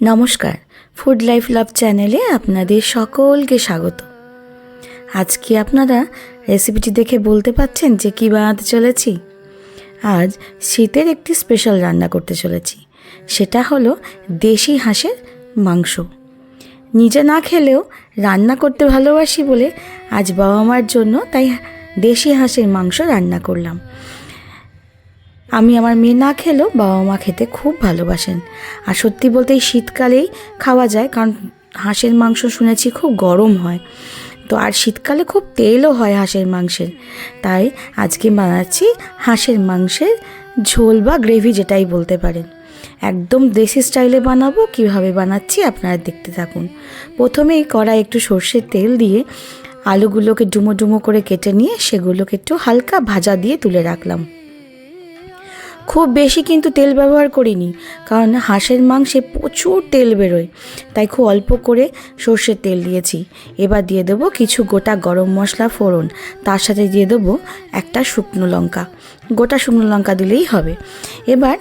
নমস্কার। Food life love চ্যানেলে আপনাদের সকলকে স্বাগত। আজকে আপনারা রেসিপিটি দেখে বলতে পাচ্ছেন যে কী বানাতে চলেছি। আজ শীতের একটি স্পেশাল রান্না করতে চলেছি। সেটা হলো দেশি হাঁসের মাংস। নিজে না খেলেও রান্না করতে ভালোবাসি বলে আজ বাবা মার জন্য তাই দেশি হাঁসের মাংস রান্না করলাম। আমি আমার মেয়ে না খেলেও বাবা মা খেতে খুব ভালোবাসেন। আর সত্যি বলতে এই শীতকালেই খাওয়া যায়, কারণ হাঁসের মাংস শুনেছি খুব গরম হয়। তো আর শীতকালে খুব তেলও হয় হাঁসের মাংসের। তাই আজকে বানাচ্ছি হাঁসের মাংসের ঝোল বা গ্রেভি যেটাই বলতে পারেন। একদম দেশি স্টাইলে বানাবো, কীভাবে বানাচ্ছি আপনারা দেখতে থাকুন। প্রথমেই কড়াই একটু সর্ষের তেল দিয়ে আলুগুলোকে ডুমো ডুমো করে কেটে নিয়ে সেগুলোকে একটু হালকা ভাজা দিয়ে তুলে রাখলাম। খুব বেশি কিন্তু তেল ব্যবহার করিনি, কারণ হাঁসের মাংসে প্রচুর তেল বেরোয়, তাই খুব অল্প করে সর্ষের তেল দিয়েছি। এবার দিয়ে দেবো কিছু গোটা গরম মশলা ফোড়ন, তার সাথে দিয়ে দেবো একটা শুকনো লঙ্কা। গোটা শুকনো লঙ্কা দিলেই হবে। এবার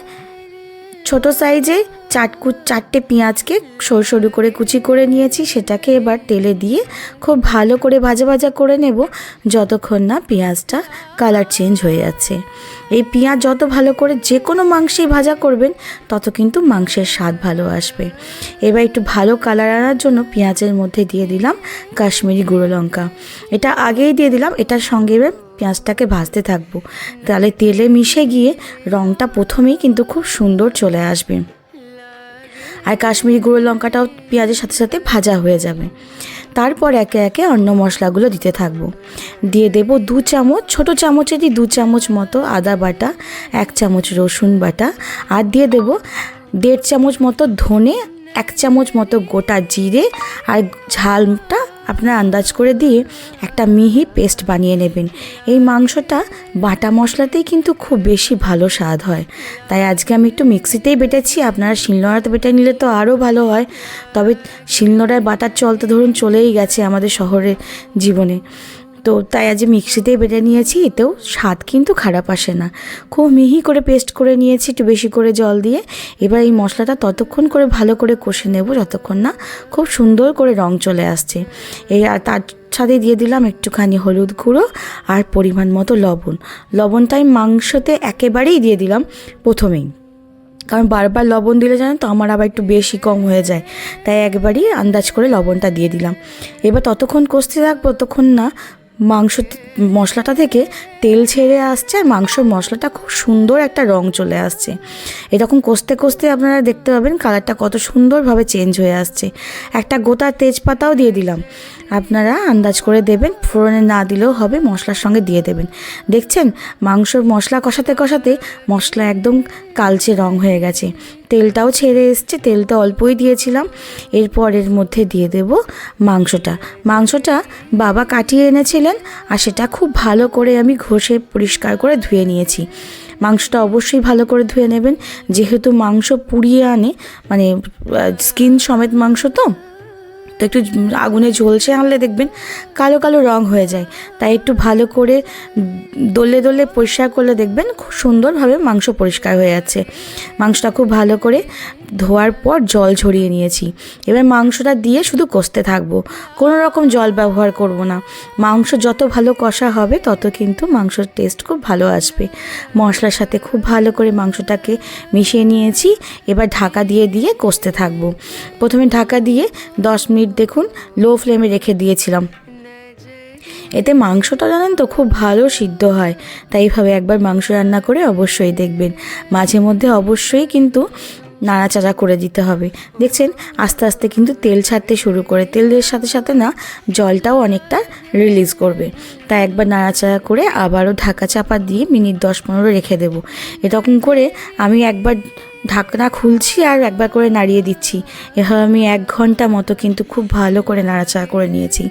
ছোট সাইজে চাটকু চারটে পেঁয়াজকে সরু সরু করে কুচি করে নিয়েছি, সেটাকে এবার তেলে দিয়ে খুব ভালো করে ভাজা ভাজা করে নেব, যতক্ষণ না পেঁয়াজটা কালার চেঞ্জ হয়ে যাচ্ছে। এই পেঁয়াজ যত ভালো করে যে কোনো মাংসেই ভাজা করবেন, তত কিন্তু মাংসের স্বাদ ভালো আসবে। এবার একটু ভালো কালার আনার জন্য পেঁয়াজের মধ্যে দিয়ে দিলাম কাশ্মীরি গুঁড়ো লঙ্কা। এটা আগেই দিয়ে দিলাম, এটার সঙ্গে এবার পেঁয়াজটাকে ভাজতে থাকব। তাহলে তেলে মিশে গিয়ে রঙটা প্রথমেই কিন্তু খুব সুন্দর চলে আসবে। আর কাশ্মীরি গুঁড়ো লঙ্কাটাও পেঁয়াজের সাথে সাথে ভাজা হয়ে যাবে। তারপর একে একে অন্য মশলাগুলো দিতে থাকব। দিয়ে দেব দু চামচ, ছোট চামচেরই দু চামচ মতো আদা বাটা, এক চামচ রসুন বাটা আর দিয়ে দেব দেড় চামচ মতো ধনে, এক চামচ মতো গোটা জিরে আর ঝালটা আপনার আন্দাজ করে দিয়ে একটা মিহি পেস্ট বানিয়ে নেবেন। এই মাংসটা বাটা মশলাতেই কিন্তু খুব বেশি ভালো স্বাদ হয়। তাই আজকে আমি একটু মিক্সিতেই বেটেছি, আপনারা শিলনোড়াতে বেটে নিলে তো আরও ভালো হয়। তবে শিলনোড়ায় বাটার চল তো ধরুন চলেই গেছে আমাদের শহরের জীবনে। তো তাই আজ মিক্সিতেই বেটে নিয়েছি, এতেও স্বাদ কিন্তু খারাপ আসে না। খুব মিহি করে পেস্ট করে নিয়েছি, একটু বেশি করে জল দিয়ে। এবার এই মশলাটা ততক্ষণ করে ভালো করে কষে নেব, যতক্ষণ না খুব সুন্দর করে রং চলে আসছে। এই আর তার সাথে দিয়ে দিলাম একটুখানি হলুদ গুঁড়ো আর পরিমাণ মতো লবণ। লবণটা আমি মাংসতে একেবারেই দিয়ে দিলাম প্রথমেই। কারণ বারবার লবণ দিলে জানেন তো আমার আবার একটু বেশি কম হয়ে যায়। তাই একবারই আন্দাজ করে লবণটা দিয়ে দিলাম। এবার ততক্ষণ কষতে থাকব, ততক্ষণ না মাংস মশলাটা থেকে তেল ছেড়ে আসছে আর মাংসর মশলাটা খুব সুন্দর একটা রং চলে আসছে। এরকম কষতে কষতে আপনারা দেখতে পাবেন কালারটা কত সুন্দরভাবে চেঞ্জ হয়ে আসছে। একটা গোটা তেজপাতাও দিয়ে দিলাম। আপনারা আন্দাজ করে দেবেন, ফোড়নে না দিলেও হবে, মশলার সঙ্গে দিয়ে দেবেন। দেখছেন? মাংসর মশলা কষাতে কষাতে মশলা একদম কালচে রং হয়ে গেছে। তেলটাও ছেড়ে এসছে, তেলটা অল্পই দিয়েছিলাম। এরপর এর মধ্যে দিয়ে দেব মাংসটা। মাংসটা বাবা কাটিয়ে এনেছিলেন আর সেটা খুব ভালো করে আমি ঘষে পরিষ্কার করে ধুয়ে নিয়েছি। মাংসটা অবশ্যই ভালো করে ধুয়ে নেবেন। যেহেতু মাংস পুড়িয়ে আনে মানে স্কিন সমেত মাংস তো তো একটু আগুনে ঝলসে আনলে দেখবেন কালো কালো রং হয়ে যায়। তাই একটু ভালো করে দলে দলে পরিষ্কার করলে দেখবেন খুব সুন্দরভাবে মাংস পরিষ্কার হয়ে যাচ্ছে। মাংসটা খুব ভালো করে ধোয়ার পর জল ঝরিয়ে নিয়েছি। এবার মাংসটা দিয়ে শুধু কষতে থাকব। কোনো রকম জল ব্যবহার করব না। মাংস যত ভালো কষা হবে, তত কিন্তু মাংসর টেস্ট খুব ভালো আসবে। মশলার সাথে খুব ভালো করে মাংসটাকে মিশিয়ে নিয়েছি। এবার ঢাকা দিয়ে দিয়ে কষতে থাকব। প্রথমে ঢাকা দিয়ে দশ মিনিট দেখুন লো ফ্লেমে রেখে দিয়েছিলাম। এতে মাংসটা জানেন তো খুব ভালো সিদ্ধ হয়। তাই এইভাবে একবার মাংস রান্না করে অবশ্যই দেখবেন। মাঝে মধ্যে অবশ্যই কিন্তু নাড়াচাড়া করে দিতে হবে। দেখছেন, আস্তে আস্তে কিন্তু তেল ছাড়তে শুরু করে। তেলের সাথে সাথে না, জলটাও অনেকটা রিলিজ করবে। তাই একবার নাড়াচাড়া করে আবারও ঢাকা চাপা দিয়ে মিনিট দশ পনেরো রেখে দেবো। এরকম করে আমি একবার ঢাকনা খুলছি আর একবার করে নাড়িয়ে দিচ্ছি। এভাবে আমি এক ঘণ্টা মতো কিন্তু খুব ভালো করে নাড়াচাড়া করে নিয়েছি।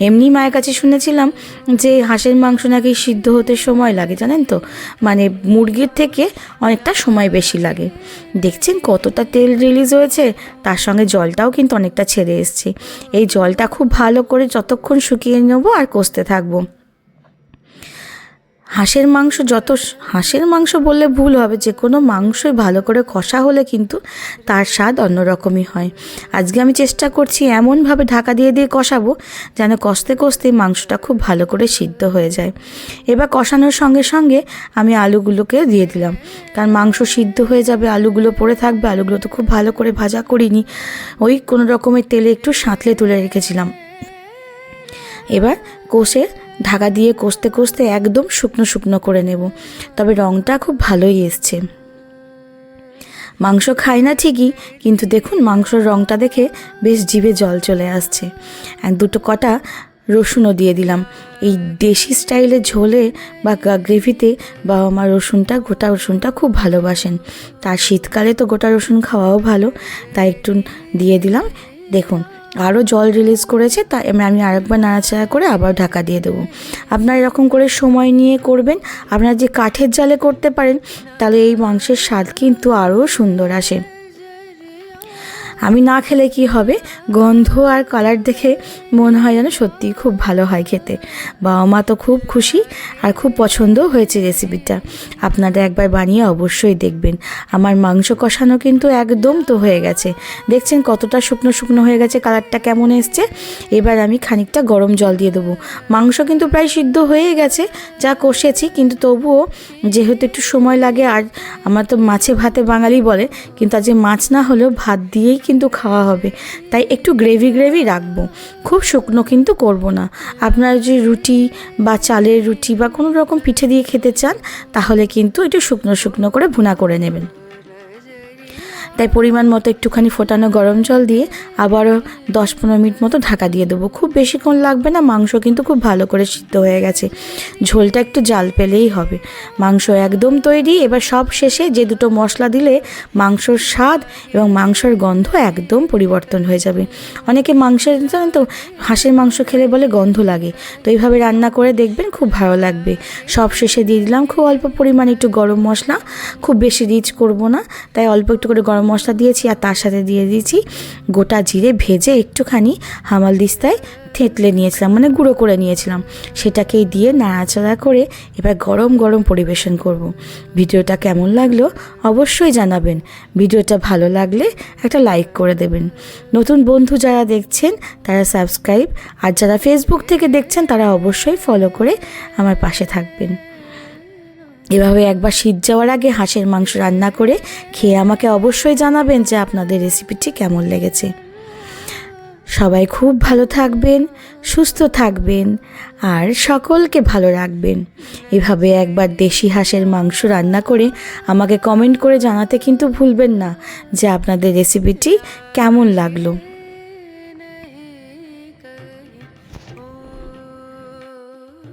এমনি মায়ের কাছে শুনেছিলাম যে হাঁসের মাংস নাকি সিদ্ধ হতে সময় লাগে, জানেন তো? মানে মুরগির থেকে অনেকটা সময় বেশি লাগে। দেখছেন কতটা তেল রিলিজ হয়েছে? তার সঙ্গে জলটাও কিন্তু অনেকটা ছেড়ে এসছে। এই জলটা খুব ভালো করে যতক্ষণ শুকিয়ে নেব আর কষতে থাকব। হাঁসের মাংস যত হাঁসের মাংস বললে ভুল হবে, যে কোনো মাংসই ভালো করে কষা হলে কিন্তু তার স্বাদ অন্যরকমই হয়। আজকে আমি চেষ্টা করছি এমনভাবে ঢাকা দিয়ে দিয়ে কষাবো, যেন কষতে কষতে মাংসটা খুব ভালো করে সিদ্ধ হয়ে যায়। এবার কষানোর সঙ্গে সঙ্গে আমি আলুগুলোকে দিয়ে দিলাম। কারণ মাংস সিদ্ধ হয়ে যাবে, আলুগুলো পড়ে থাকবে, আলুগুলো তো খুব ভালো করে ভাজা করিনি, ওই কোনো রকমের তেলে একটু সাঁতলে তুলে রেখেছিলাম। এবার কষে ঢাকা দিয়ে কষতে কষতে একদম শুকনো শুকনো করে নেব। তবে রঙটা খুব ভালোই এসছে। মাংস খাই না ঠিকই, কিন্তু দেখুন মাংসর রঙটা দেখে বেশ জিভে জল চলে আসছে। এক দুটো কটা রসুনও দিয়ে দিলাম। এই দেশি স্টাইলে ঝোলে বা গ্রেভিতে বাবা মা রসুনটা, গোটা রসুনটা খুব ভালোবাসেন। তার শীতকালে তো গোটা রসুন খাওয়াও ভালো। তাই একটু দিয়ে দিলাম। দেখুন আরও জল রিলিজ করেছে তা আমি আরেকবার নাড়াচাড়া করে আবার ঢাকা দিয়ে দেবো। আপনারা এরকম করে সময় নিয়ে করবেন, আপনারা যে কাঠের জালে করতে পারেন, তাহলে এই মাংসের স্বাদ কিন্তু আরও সুন্দর আসে। আমি না খেলে কি হবে? গন্ধ আর কালার দেখে মনে হয় যেন সত্যিই খুব ভালো হয় খেতে। বাবা মা তো খুব খুশি আর খুব পছন্দও হয়েছে রেসিপিটা আপনারা একবার বানিয়ে অবশ্যই দেখবেন। আমার মাংস কষানো কিন্তু একদম তো হয়ে গেছে। দেখছেন কতটা শুকনো শুকনো হয়ে গেছে কালারটা কেমন এসছে? এবার আমি খানিকটা গরম জল দিয়ে দেবো। মাংস কিন্তু প্রায় সিদ্ধ হয়ে গেছে, যা কষেছি, কিন্তু তবুও যেহেতু একটু সময় লাগে, আর আমার তো মাছে ভাতে বাঙালি বলে, কিন্তু আজকে মাছ না হলেও ভাত দিয়েই কিন্তু খাওয়া হবে। তাই একটু গ্রেভি গ্রেভি রাখব। খুব শুকনো কিন্তু করব না। আপনারা যদি রুটি বা চালের রুটি বা কোনো রকম পিঠে দিয়ে খেতে চান, তাহলে কিন্তু একটু শুকনো শুকনো করে ভুনা করে নেবেন। তাই পরিমাণ মতো একটুখানি ফোটানো গরম জল দিয়ে আবারও দশ পনেরো মিনিট মতো ঢাকা দিয়ে দেবো। খুব বেশিক্ষণ লাগবে না, মাংস কিন্তু খুব ভালো করে সিদ্ধ হয়ে গেছে। ঝোলটা একটু জাল পেলেই হবে। মাংস একদম তৈরি, এবার সব শেষে যে দুটো মশলা দিলে মাংসর স্বাদ এবং মাংসর গন্ধ একদম পরিবর্তন হয়ে যাবে। অনেকে মাংসের, জানেন তো, হাঁসের মাংস খেলে বলে গন্ধ লাগে। তো এইভাবে রান্না করে দেখবেন খুব ভালো লাগবে। সব শেষে দিয়ে দিলাম, খুব অল্প পরিমাণে একটু গরম মশলা। খুব বেশি রিচ করব না, তাই অল্প একটু করে গরম মশলা দিয়েছি আর তার সাথে দিয়ে দিয়েছি গোটা জিরে ভেজে একটুখানি হামাল দিস্তায় থেতলে নিয়েছিলাম মানে গুঁড়ো করে নিয়েছিলাম। সেটাকেই দিয়ে নাড়াচাড়া করে এবার গরম গরম পরিবেশন করব। ভিডিওটা কেমন লাগল অবশ্যই জানাবেন। ভিডিওটা ভালো লাগলে একটা লাইক করে দেবেন। নতুন বন্ধু যারা দেখছেন, তারা সাবস্ক্রাইব। আর যারা ফেসবুক থেকে দেখছেন, তারা অবশ্যই ফলো করে আমার পাশে থাকবেন। এভাবে একবার শীত যাওয়ার আগে হাঁসের মাংস রান্না করে খেয়ে আমাকে অবশ্যই জানাবেন যে আপনাদের রেসিপিটি কেমন লেগেছে। সবাই খুব ভালো থাকবেন, সুস্থ থাকবেন আর সকলকে ভালো রাখবেন। এভাবে একবার দেশি হাঁসের মাংস রান্না করে আমাকে কমেন্ট করে জানাতে কিন্তু ভুলবেন না যে আপনাদের রেসিপিটি কেমন লাগল।